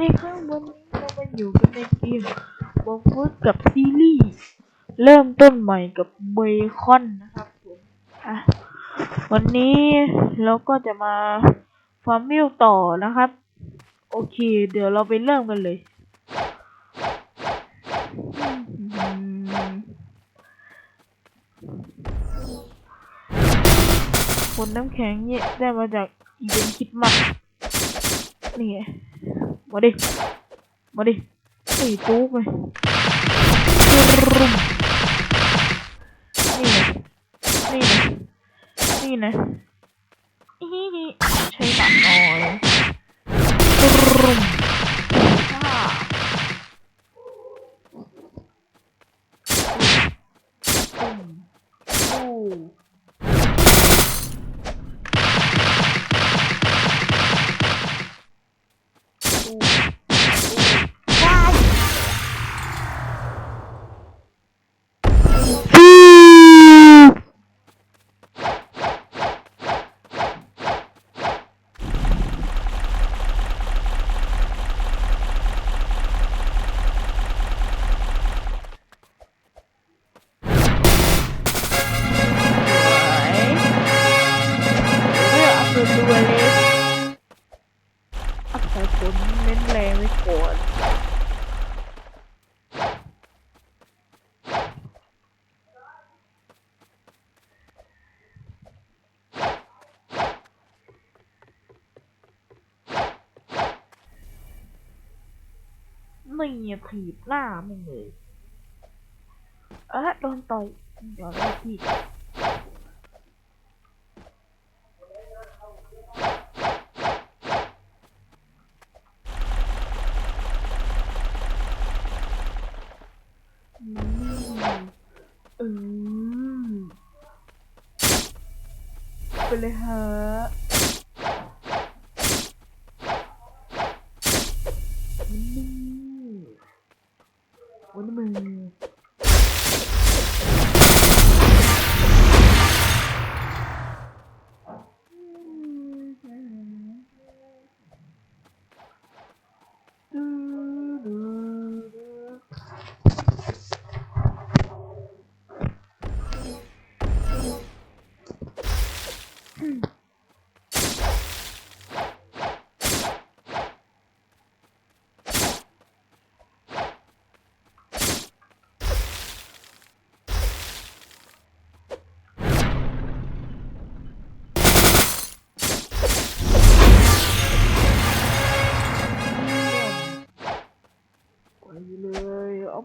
ดีครับวันนี้เรามาอยู่กันในเกมบอกฟุตกับซีรีส์เริ่มต้นใหม่กับเบคอนนะครับผมอะวันนี้เราก็จะมาฟาร์มมิลต่อนะครับ โอเค เดี๋ยวเราไปเริ่มกันเลยอืมผลน้ำแข็งเนี่ยได้มาจากอีเวนต์คิดมากนี่ ไงมาดิมาดิตีจุกเลยรุมนี่ อัพสายฝนเน้นแรงไว้ก่อนนี่ถีบหน้ามึงเลย เอ๊ะโดนต่อยเดี๋ยวเราพี่ ไปเลยฮะ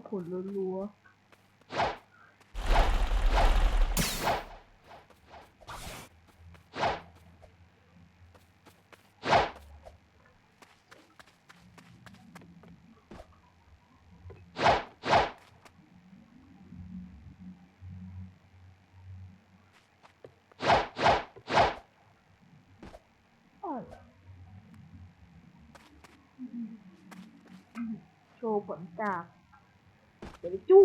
ผลรัวๆอ้าวโชว์ผลจาก เดี๋ย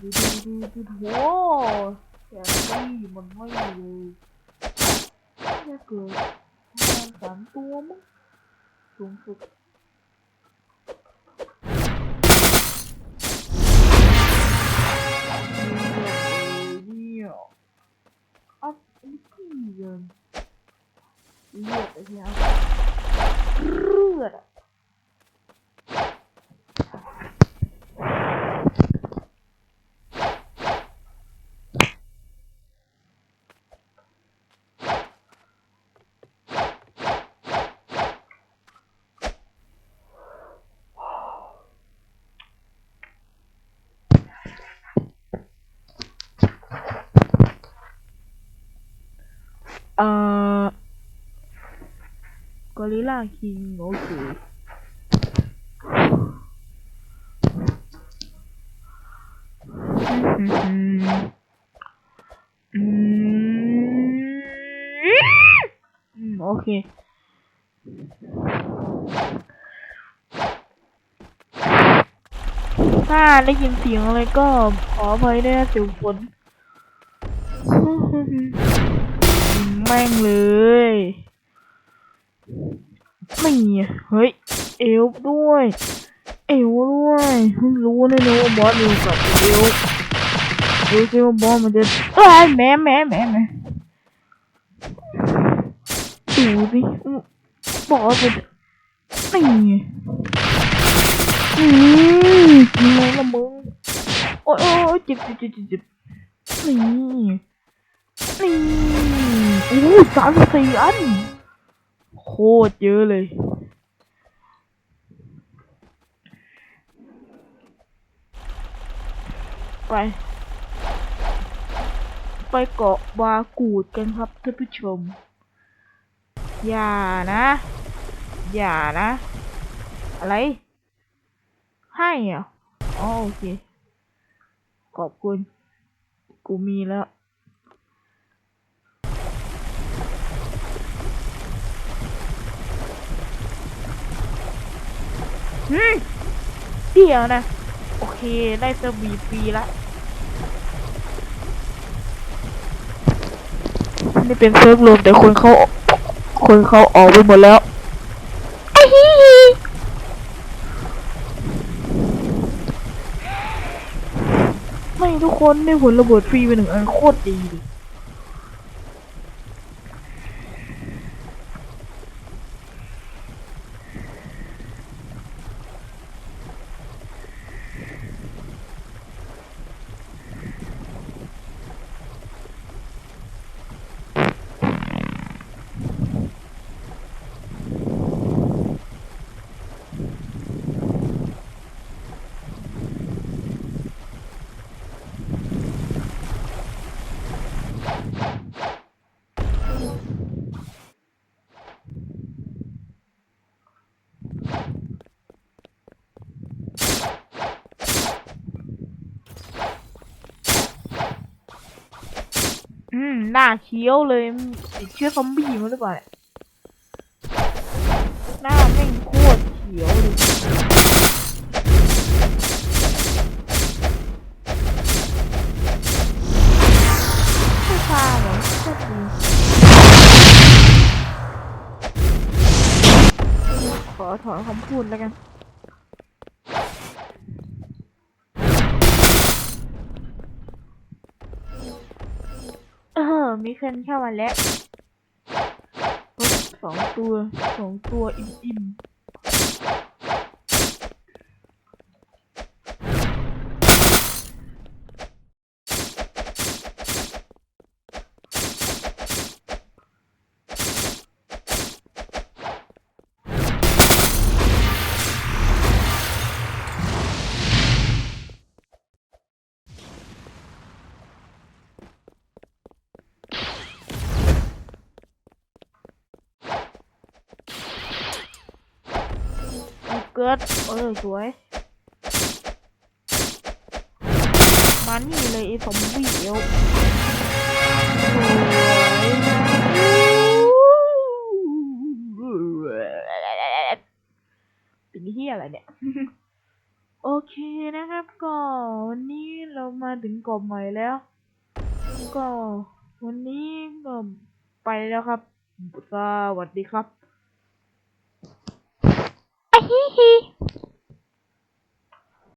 ดูดูดูดูดูโว้แกนี่มันไม่เลยน่าเกิด เนี่ยอัพอีกทียังเลือดไอ้เนี่ยเลือดอะเอ่อกอริลลาคิงโอเคอืมอืม โอเค ถ้าได้ยินเสียงอะไรก็ขออภัยด้วยนะเสียงฝน แม่งเลยไม่เฮ้ย เอลด้วย เอลด้วยเพิ่งรู้นะเนี่ยว่าบอสอยู่กับเอลดูสิว่าบอสมันจะเอ้ยแหม่แหม่แหม่แหม่ดูสิบอสมันจะไม่อืมกินเละมึง โอ้ยโอ้ยเจ็บเจ็บเจ็บเจ็บเจ็บนี่ นี่โอ้สามสี่อัน โคตรเยอะเลย ไป ไปเกาะวากูดกันครับท่านผู้ชม อย่านะ อย่านะ อะไร ให้อะอ๋อโอเค ขอบคุณ กูมีแล้ว เดี๋ยวนะ โอเค ได้สวีฟรีละนี่เป็นเซิร์ฟรวมแต่คนเขาคนเขาออกไปหมดแล้วไอ้ฮีฮีไม่ทุกคนได้ผลระเบิดฟรีไปหนึ่งอันโคตรดี อืมหน้าเคี้ยวเลยติดเชื้อซอมบี้มาหรือเปล่าเนี่ยหน้าแม่งโคตรเขียวเลยไม่พาเหรอโคตรดีขอถอนคำพูดแล้วกัน ออมีคนเพิ่มาแล้วโอ๊ยสองตัวสองตัวอิ่มอิ่ กิดเออสวย มานี่เลยไอ้สมบี้เอวเป็นที่อะไรเนี่ย โอเคนะครับก็วันนี้เรามาถึงกาะใหม่แล้ว ก็วันนี้ก็ไปแล้วครับ สวัสดีครับ อะฮิฮิ